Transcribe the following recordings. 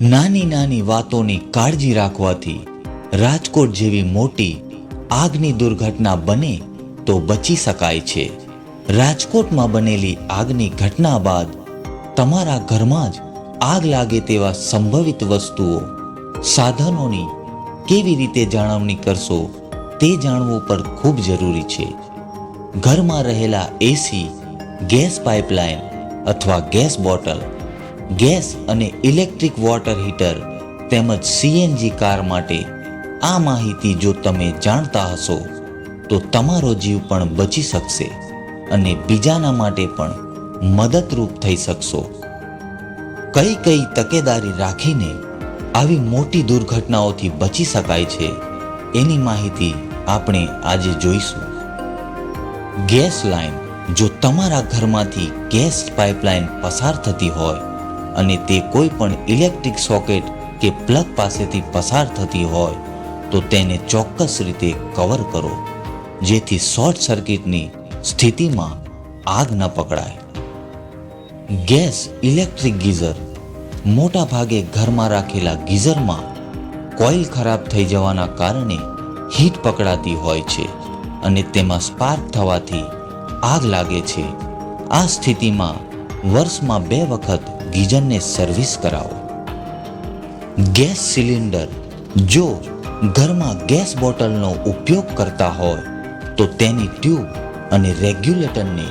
નાની નાની વાતોની કાળજી રાખવાથી રાજકોટ જેવી મોટી આગની દુર્ઘટના બને તો બચી શકાય છે. રાજકોટમાં બનેલી આગની ઘટના બાદ તમારા ઘરમાં જ આગ લાગે તેવા સંભવિત વસ્તુઓ, સાધનોની કેવી રીતે જાળવણી કરશો તે જાણવું પણ ખૂબ જરૂરી છે. ઘરમાં રહેલા એસી, ગેસ પાઇપલાઇન અથવા ગેસ બોટલ ગેસ અને ઇલેક્ટ્રિક વોટર હીટર તેમજ સીએનજી કાર માટે આ માહિતી જો તમે જાણતા હશો, તો તમારો જીવ પણ બચી શકશે અને બીજાના માટે પણ મદદરૂપ થઈ શકશો. કઈ કઈ તકેદારી રાખીને આવી મોટી દુર્ઘટનાઓથી બચી શકાય છે, એની માહિતી આપણે આજે જોઈશું. Gas line. જો તમારા ઘરમાંથી ગેસ પાઇપલાઇન પસાર થતી હોય અને તે કોઈ પણ ઇલેક્ટ્રિક સોકેટ કે પ્લગ પાસેથી પસાર થતી હોય, તો તેને ચોક્કસ રીતે કવર કરો, જેથી શોર્ટ સર્કિટની સ્થિતિમાં આગ ન પકડાય. ગેસ ઇલેક્ટ્રિક ગીઝર મોટા ભાગે ઘરમાં રાખેલા ગીઝરમાં કોઇલ ખરાબ થઈ જવાના કારણે હીટ પકડાતી હોય છે અને તેમાં સ્પાર્ક થવાથી આગ લાગે છે. આ સ્થિતિમાં વર્ષમાં બે વખત ગીઝરને સર્વિસ કરાવો. ગેસ સિલિન્ડર જો ઘરમાં ગેસ બોટલનો ઉપયોગ કરતા હોય, તો તેની ટ્યુબ અને રેગ્યુલેટરને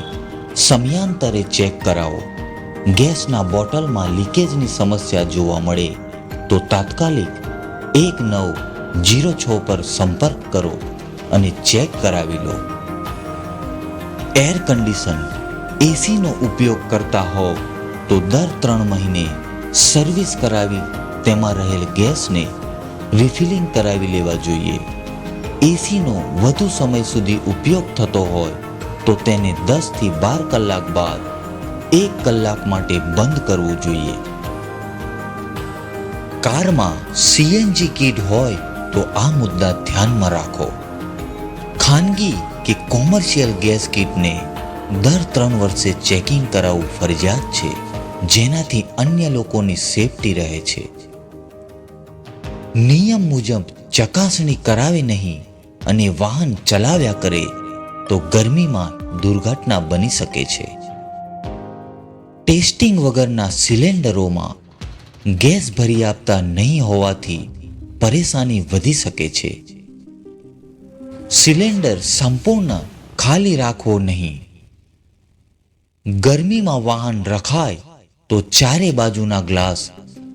સમયાંતરે ચેક કરાવો. ગેસના બોટલમાં લીકેજની સમસ્યા જોવા મળે, તો તાત્કાલિક એક નવ જીરો છ પર સંપર્ક કરો અને ચેક કરાવી લો. એર કન્ડિશન એસીનો ઉપયોગ કરતા હોવ તો દર ત્રણ મહિને સર્વિસ કરાવી તેમાં રહેલ ગેસને રિફિલિંગ કરાવી લેવા જોઈએ. એસીનો વધુ સમય સુધી ઉપયોગ થતો હોય તો તેને દસથી બાર કલાક બાદ એક કલાક માટે બંધ કરવું જોઈએ. કારમાં સીએનજી કીટ હોય તો આ મુદ્દા ધ્યાનમાં રાખો. ખાનગી કે કોમર્શિયલ ગેસ કીટને દર ત્રણ વર્ષે ચેકિંગ કરાવવું ફરજિયાત છે, જેનાથી અન્ય લોકોની સેફટી રહે છે. નિયમ મુજબ ચકાસણી કરાવે નહીં અને વાહન ચલાવ્યા કરે, તો ગરમીમાં દુર્ઘટના બની શકે છે. ટેસ્ટિંગ વગરના સિલિન્ડરોમાં ગેસ ભરી આપતા નહીં હોવાથી પરેશાની વધી શકે છે. સિલિન્ડર સંપૂર્ણ ખાલી રાખવો નહીં. ગરમીમાં વાહન રખાય તો ચારે બાજુના ગ્લાસ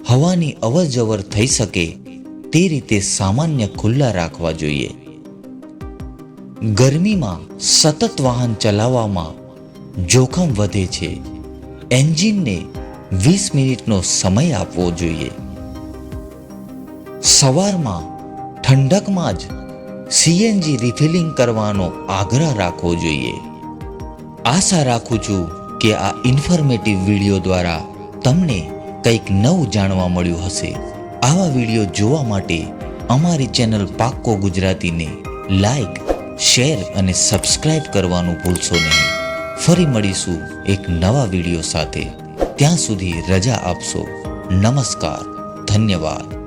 હવાની અવરજવર થઈ શકે તે રીતે સામાન્ય ખુલ્લા રાખવા જોઈએ. ગરમીમાં સતત વાહન ચલાવવામાં જોખમ વધે છે. એન્જિનને વીસ મિનિટનો સમય આપવો જોઈએ. સવારમાં ઠંડકમાં જ સીએનજી રિફિલિંગ કરવાનો આગ્રહ રાખવો જોઈએ. આશા રાખું છું કે આ ઇન્ફોર્મેટિવ વીડિયો દ્વારા તમને કંઈક નવું જાણવા મળ્યું હશે. આવા વીડિયો જોવા માટે અમારી ચેનલ પાક્કો ગુજરાતીને લાઈક શેર અને સબસ્ક્રાઇબ કરવાનું ભૂલશો નહીં. ફરી મળીશું એક નવા વીડિયો સાથે. ત્યાં સુધી રજા આપશો. નમસ્કાર. ધન્યવાદ.